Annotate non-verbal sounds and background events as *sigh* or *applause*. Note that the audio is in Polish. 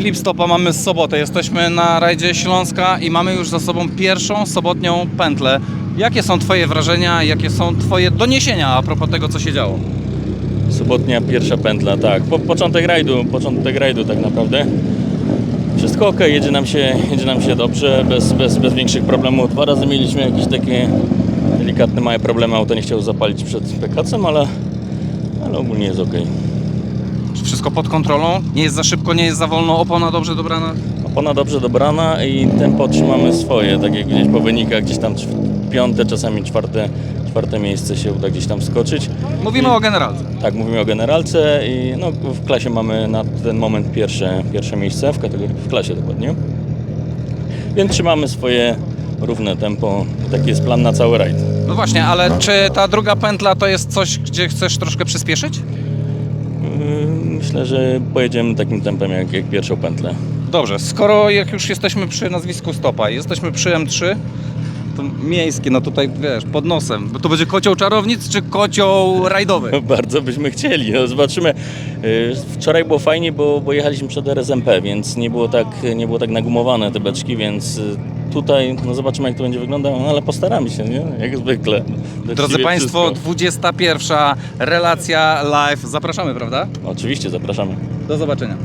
Filip Stopa mamy z soboty. Jesteśmy na rajdzie Śląska i mamy już za sobą pierwszą sobotnią pętlę. Jakie są Twoje wrażenia, jakie są Twoje doniesienia a propos tego, co się działo? Sobotnia pierwsza pętla, tak. Po, początek rajdu, początek rajdu tak naprawdę. Wszystko ok, jedzie nam się, jedzie nam się dobrze, bez, bez, bez większych problemów. Dwa razy mieliśmy jakieś takie delikatne, małe problemy. Auto nie chciało zapalić przed PKC-em, ale, ale ogólnie jest ok. Czy wszystko pod kontrolą? Nie jest za szybko, nie jest za wolno, opona dobrze dobrana? Opona dobrze dobrana i tempo trzymamy swoje, tak jak gdzieś po wynikach, gdzieś tam piąte, czasami czwarte, czwarte miejsce się uda gdzieś tam skoczyć. Mówimy I- o generalce. Tak, mówimy o generalce i no, w klasie mamy na ten moment pierwsze, pierwsze miejsce, w kategorii, w klasie dokładnie. Więc trzymamy swoje równe tempo. Taki jest plan na cały rajd. No właśnie, ale czy ta druga pętla to jest coś, gdzie chcesz troszkę przyspieszyć? Yy, Myślę, że pojedziemy takim tempem jak, jak pierwszą pętlę. Dobrze, skoro jak już jesteśmy przy nazwisku Stopa, i jesteśmy przy M3, to miejskie, no tutaj wiesz, pod nosem. Bo to będzie kocioł czarownic czy kocioł rajdowy? *laughs* Bardzo byśmy chcieli, no, zobaczymy. Yy, Wczoraj było fajnie, bo, bo jechaliśmy przed RSMP, więc nie było tak, nie było tak nagumowane te beczki, więc yy, tutaj no zobaczymy jak to będzie wyglądało, no, ale postaramy się, nie? jak zwykle. Drodzy Państwo, wszystko. 21. relacja live. Zapraszamy, prawda? Oczywiście, zapraszamy. Do zobaczenia.